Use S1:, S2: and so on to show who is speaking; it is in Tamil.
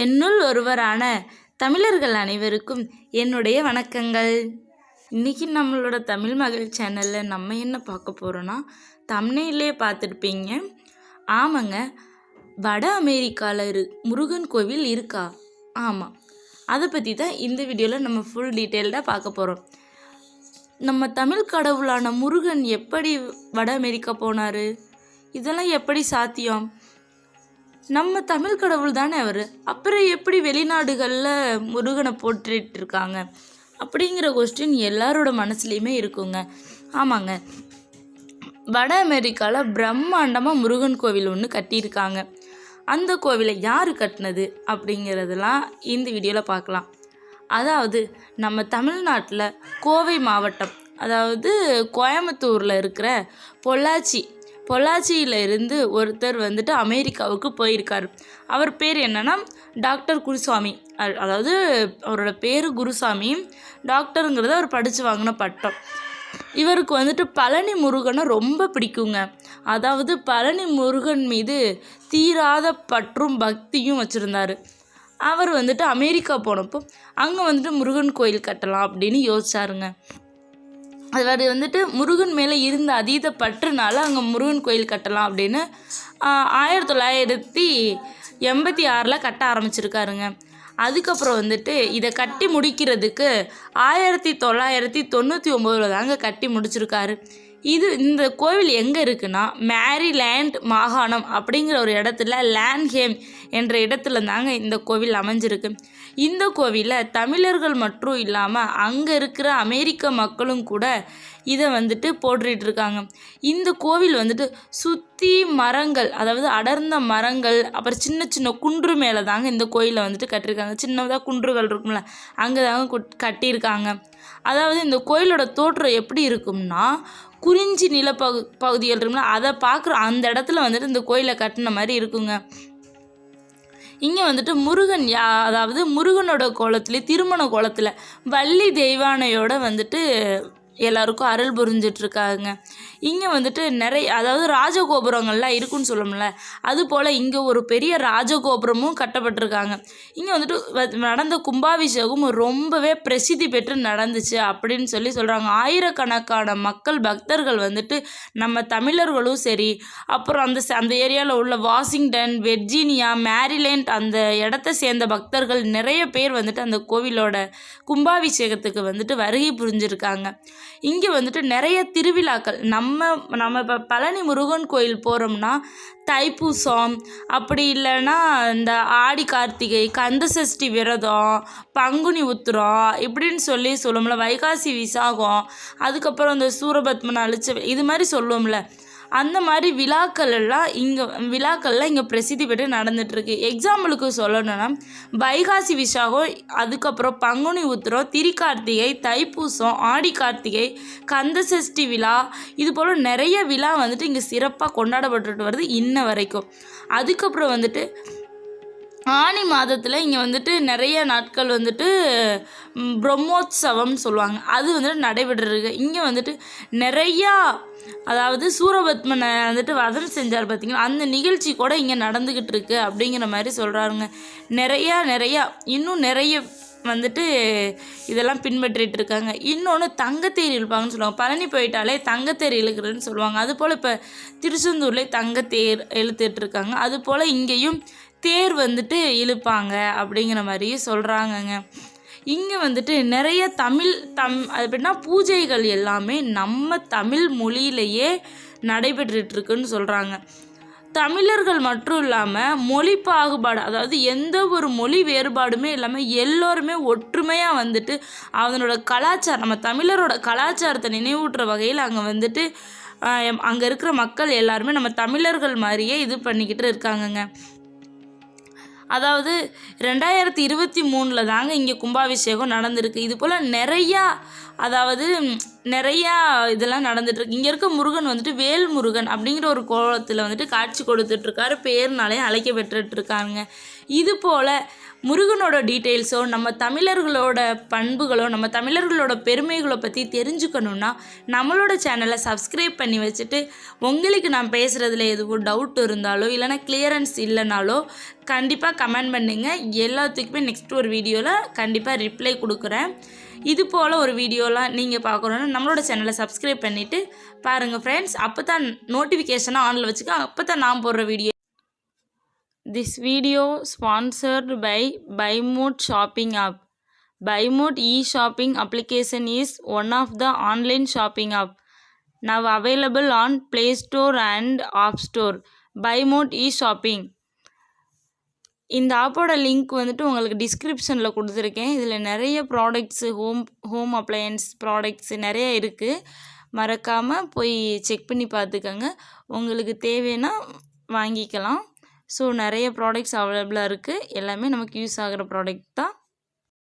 S1: என்னுள் ஒருவரான தமிழர்கள் அனைவருக்கும் என்னுடைய வணக்கங்கள். இன்றைக்கி நம்மளோட தமிழ் மகள் சேனலில் நம்ம என்ன பார்க்க போகிறோன்னா தமிழ்லே பார்த்துருப்பீங்க. ஆமாங்க வட அமெரிக்காவில் இரு முருகன் கோவில் இருக்கா? ஆமாம் அதை பற்றி தான் இந்த வீடியோவில் நம்ம ஃபுல் டீட்டெயில்டாக பார்க்க போகிறோம் நம்ம தமிழ் கடவுளான முருகன் எப்படி வட அமெரிக்கா போனார்? இதெல்லாம் எப்படி சாத்தியம்? நம்ம தமிழ் கடவுள் தானே அவர்? அப்புறம் எப்படி வெளிநாடுகளில் முருகனை போற்றிட்டு இருக்காங்க அப்படிங்கிற கொஸ்டின் எல்லாரோட மனசுலேயுமே இருக்குங்க. ஆமாங்க. வட அமெரிக்காவில் பிரம்மாண்டமாக முருகன் கோவில் ஒன்று கட்டியிருக்காங்க. அந்த கோவிலை யார் கட்டினது அப்படிங்கிறதெல்லாம் இந்த வீடியோவில் பார்க்கலாம். அதாவது நம்ம தமிழ்நாட்டில் கோவை மாவட்டம் அதாவது கோயம்புத்தூரில் இருக்கிற பொள்ளாச்சி பொள்ளாச்சியில் இருந்து ஒருத்தர் வந்துட்டு அமெரிக்காவுக்கு போயிருக்கார். அவர் பேர் என்னென்னா டாக்டர் குருசாமி. அ- அதாவது அவரோட பேர் குருசாமி. டாக்டருங்கிறது அவர் படித்து வாங்கின பட்டம். இவருக்கு வந்துட்டு பழனி முருகனை ரொம்ப பிடிக்குங்க. அதாவது பழனி முருகன் மீது தீராத பற்றும் பக்தியும் வச்சுருந்தாரு. அவர் வந்துட்டு அமெரிக்கா போனப்போ அங்கே வந்துட்டு முருகன் கோயில் கட்டலாம் அப்படின்னு யோசிச்சாருங்க. அவர் வந்துட்டு முருகன் மேலே இருந்த அதீத பற்றுனால அங்கே முருகன் கோயில் கட்டலாம் அப்படின்னு ஆயிரத்தி தொள்ளாயிரத்தி எண்பத்தி ஆறில் கட்ட ஆரம்பிச்சிருக்காருங்க. அதுக்கப்புறம் வந்துட்டு இதை கட்டி முடிக்கிறதுக்கு ஆயிரத்தி தொள்ளாயிரத்தி தொண்ணூற்றி ஒம்போதில் தாங்க கட்டி முடிச்சிருக்காரு. இது இந்த கோவில் எங்கே இருக்குன்னா மேரிலேண்ட் மாகாணம் அப்படிங்கிற ஒரு இடத்துல லேண்ட்ஹேம் என்ற இடத்துல தாங்க இந்த கோவில் அமைஞ்சிருக்கு. இந்த கோவிலில் தமிழர்கள் மட்டும் இல்லாமல் அங்கே இருக்கிற அமெரிக்க மக்களும் கூட இதை வந்துட்டு போற்றிட்டு இருக்காங்க. இந்த கோவில் வந்துட்டு சுற்றி மரங்கள் அதாவது அடர்ந்த மரங்கள் அப்புறம் சின்ன சின்ன குன்று மேலே தாங்க இந்த கோயிலை வந்துட்டு கட்டியிருக்காங்க. சின்னதாக குன்றுகள் இருக்கும்ல அங்கே தாங்க குட்- கட்டியிருக்காங்க. அதாவது இந்த கோயிலோட தோற்றம் எப்படி இருக்கும்னா குறிஞ்சி நிலப்பகு பகுதிகள் இருக்கும்ல அதை பார்க்குற அந்த இடத்துல வந்துட்டு இந்த கோயிலை கட்டின மாதிரி இருக்குங்க. இங்கே வந்துட்டு முருகன் யா அதாவது முருகனோட கோலத்திலே திருமண கோலத்தில் வள்ளி தெய்வானையோட வந்துட்டு எல்லாருக்கும் அருள் புரிஞ்சிட்டு இருக்காங்க இங்கே வந்துட்டு நிறைய அதாவது ராஜகோபுரங்கள்லாம் இருக்குன்னு சொல்லும்ல அது போல் இங்கே ஒரு பெரிய ராஜகோபுரமும் கட்டப்பட்டிருக்காங்க. இங்கே வந்துட்டு வ- நடந்த கும்பாபிஷேகம் ரொம்பவே பிரசித்தி பெற்று நடந்துச்சு அப்படின்னு சொல்லி சொல்கிறாங்க ஆயிரக்கணக்கான மக்கள் பக்தர்கள் வந்துட்டு நம்ம தமிழர்களும் சரி அப்புறம் அந்த அந்த ஏரியாவில் உள்ள வாஷிங்டன் வெர்ஜீனியா மேரிலேண்ட் அந்த இடத்த சேர்ந்த பக்தர்கள் நிறைய பேர் வந்துட்டு அந்த கோவிலோட கும்பாபிஷேகத்துக்கு வந்துட்டு வருகை புரிஞ்சிருக்காங்க. இங்கே வந்துட்டு நிறைய திருவிழாக்கள். நம்ம நம்ம இப்போ பழனி முருகன் கோயில் போகிறோம்னா தைப்பூசம் அப்படி இல்லைன்னா இந்த ஆடி கார்த்திகை கந்த சஷ்டி விரதம் பங்குனி உத்திரம் இப்படின்னு சொல்லி சொல்லுவோம்ல வைகாசி விசாகம் அதுக்கப்புறம் இந்த சூரபத்மன் அழிச்ச இது மாதிரி சொல்லுவோம்ல. அந்த மாதிரி விழாக்கள் எல்லாம் இங்கே விழாக்கள்லாம் இங்கே பிரசித்தி பெற்று நடந்துட்டுருக்கு. எக்ஸாம்பிளுக்கு சொல்லணும்னா வைகாசி விசாகம் அதுக்கப்புறம் பங்குனி உத்திரம் திரிகார்த்திகை தைப்பூசம் ஆடி கார்த்திகை கந்த சஷ்டி விழா இது போல் நிறைய விழா வந்துட்டு இங்கே சிறப்பாக கொண்டாடப்பட்டுட்டு வருது இன்ன வரைக்கும். அதுக்கப்புறம் வந்துட்டு ஆனி மாதத்தில் இங்கே வந்துட்டு நிறைய நாட்கள் வந்துட்டு பிரம்மோத்சவம்னு பிரம்மோத்சவம் சொல்லுவாங்க. அது வந்துட்டு நடைபெற்றிருக்கு. இங்கே வந்துட்டு நிறையா அதாவது சூரபத்மனை வந்துட்டு வதம் செஞ்சார் பார்த்திங்களா அந்த நிகழ்ச்சி கூட இங்கே நடந்துக்கிட்டு இருக்கு அப்படிங்கிற மாதிரி சொல்கிறாருங்க நிறையா நிறையா இன்னும் நிறைய வந்துட்டு இதெல்லாம் பின்பற்றிட்டு இருக்காங்க இன்னொன்று தங்கத்தேர் இழுப்பாங்கன்னு சொல்லுவாங்க. பழனி போயிட்டாலே தங்கத்தேர் இழுக்கிறதுன்னு சொல்லுவாங்க. அதுபோல் இப்போ திருச்செந்தூர்லேயே தங்கத்தேர் இழுத்துட்டு இருக்காங்க அதுபோல் இங்கேயும் தேர் வந்துட்டு இழுப்பாங்க அப்படிங்கிற மாதிரி சொல்கிறாங்கங்க இங்கே வந்துட்டு நிறைய தமிழ் தம் அது எப்படின்னா பூஜைகள் எல்லாமே நம்ம தமிழ் மொழியிலையே நடைபெற்றுட்டுருக்குன்னு சொல்கிறாங்க தமிழர்கள் மட்டும் இல்லாமல் மொழி பாகுபாடு அதாவது எந்த ஒரு மொழி வேறுபாடுமே இல்லாமல் எல்லோருமே ஒற்றுமையாக வந்துட்டு அதனோட கலாச்சாரம் நம்ம தமிழரோட கலாச்சாரத்தை நினைவூட்டுற வகையில் அங்கே வந்துட்டு அங்கே இருக்கிற மக்கள் எல்லாருமே நம்ம தமிழர்கள் மாதிரியே இது பண்ணிக்கிட்டு இருக்காங்கங்க. அதாவது ரெண்டாயிரத்தி இருபத்தி மூணில் தாங்க இங்கே கும்பாபிஷேகம் நடந்திருக்கு. இது போல் நிறையா அதாவது நிறையா இதெல்லாம் நடந்துட்டுருக்கு. இங்கே இருக்க முருகன் வந்துட்டு வேல் முருகன் அப்படிங்கிற ஒரு கோலத்தில் வந்துட்டு காட்சி கொடுத்துட்ருக்காரு பேர்னாலே அழைக்க பெற்றுட்ருக்காங்க இது போல் முருகனோட டீட்டெயில்ஸோ நம்ம தமிழர்களோட பண்புகளோ நம்ம தமிழர்களோட பெருமைகளோ பற்றி தெரிஞ்சுக்கணுன்னா நம்மளோட சேனலை சப்ஸ்கிரைப் பண்ணி வச்சுட்டு உங்களுக்கு நான் பேசுகிறதுல எதுவும் டவுட் இருந்தாலோ இல்லைனா கிளியரன்ஸ் இல்லைனாலோ கண்டிப்பாக கமெண்ட் பண்ணுங்கள் எல்லாத்துக்குமே நெக்ஸ்ட் ஒரு வீடியோவில் கண்டிப்பாக ரிப்ளை கொடுக்குறேன். இது போல் ஒரு வீடியோலாம் நீங்கள் பார்க்கணுன்னா நம்மளோட சேனலை சப்ஸ்கிரைப் பண்ணிவிட்டு பாருங்கள் ஃப்ரெண்ட்ஸ் அப்போ தான் நோட்டிஃபிகேஷனாக ஆனில் வச்சுக்க அப்போ தான் நான் போடுற video this video sponsored by Bymod shopping app Bymod e shopping application is one of the online shopping app now available on play store and app store Bymod e shopping இந்த ஆப்போட லிங்க் வந்துட்டு உங்களுக்கு டிஸ்கிரிப்ஷனில் கொடுத்துருக்கேன். இதில் நிறைய products home home appliances products நிறைய இருக்குது மறக்காமல் போய் செக் பண்ணி பார்த்துக்கோங்க. உங்களுக்கு தேவைன்னா வாங்கிக்கலாம். ஸோ நிறைய ப்ராடக்ட்ஸ் அவைலபிளாக இருக்குது. எல்லாமே நமக்கு யூஸ் ஆகிற ப்ராடக்ட் தான்.